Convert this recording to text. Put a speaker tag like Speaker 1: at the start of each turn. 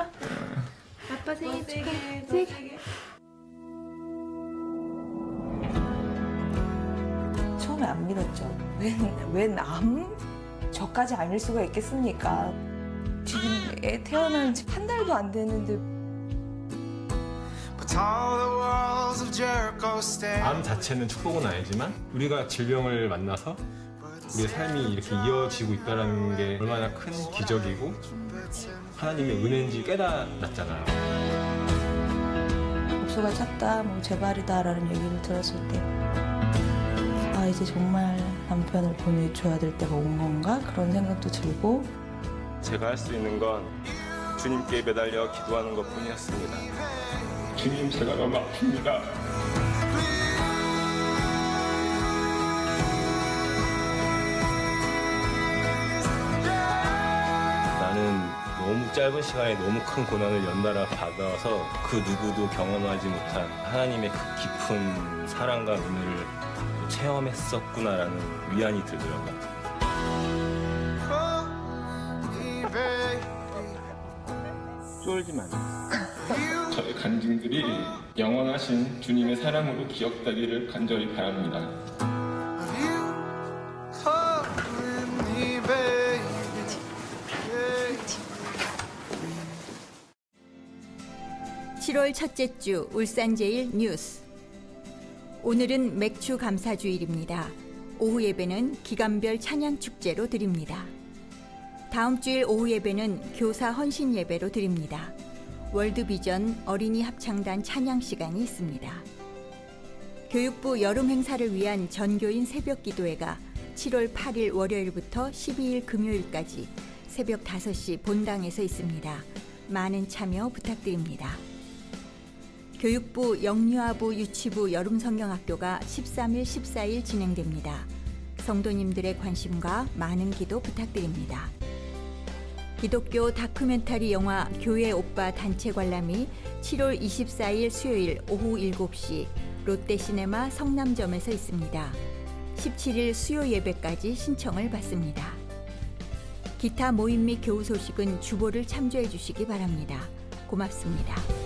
Speaker 1: 울어. 아빠 생일 축하.
Speaker 2: 세게 더
Speaker 1: 세게.
Speaker 2: 세게
Speaker 3: 처음에 안 믿었죠. 웬, 웬 암? 저까지 아닐 수가 있겠습니까? 지금 애 태어난 지 한 달도 안 됐는데.
Speaker 4: 암 자체는 축복은 아니지만 우리가 질병을 만나서 우리의 삶이 이렇게 이어지고 있다는 게 얼마나 큰 기적이고 하나님의 은혜인지 깨달았잖아요.
Speaker 3: 목소가 찼다, 뭐 재발이다라는 얘기를 들었을 때, 아 이제 정말 남편을 보내줘야 될 때가 온 건가 그런 생각도 들고
Speaker 5: 제가 할 수 있는 건 주님께 매달려 기도하는 것 뿐이었습니다. 주님, 제가 너무 아픕니다. 짧은 시간에 너무 큰 고난을 연달아 받아서 그 누구도 경험하지 못한 하나님의 그 깊은 사랑과 은혜를 체험했었구나라는 위안이 들더라고요. 쫄지 마세요. 저의 간증들이 영원하신 주님의 사랑으로 기억되기를 간절히 바랍니다.
Speaker 6: 7월 첫째 주 울산제일 뉴스. 오늘은 맥주 감사 주일입니다. 오후 예배는 기간별 찬양 축제로 드립니다. 다음 주일 오후 예배는 교사 헌신 예배로 드립니다. 월드비전 어린이 합창단 찬양 시간이 있습니다. 교육부 여름 행사를 위한 전교인 새벽 기도회가 7월 8일 월요일부터 12일 금요일까지 새벽 5시 본당에서 있습니다. 많은 참여 부탁드립니다. 교육부 영유아부 유치부 여름성경학교가 13일, 14일 진행됩니다. 성도님들의 관심과 많은 기도 부탁드립니다. 기독교 다큐멘터리 영화 교회 오빠 단체 관람이 7월 24일 수요일 오후 7시 롯데시네마 성남점에서 있습니다. 17일 수요 예배까지 신청을 받습니다. 기타 모임 및 교우 소식은 주보를 참조해 주시기 바랍니다. 고맙습니다.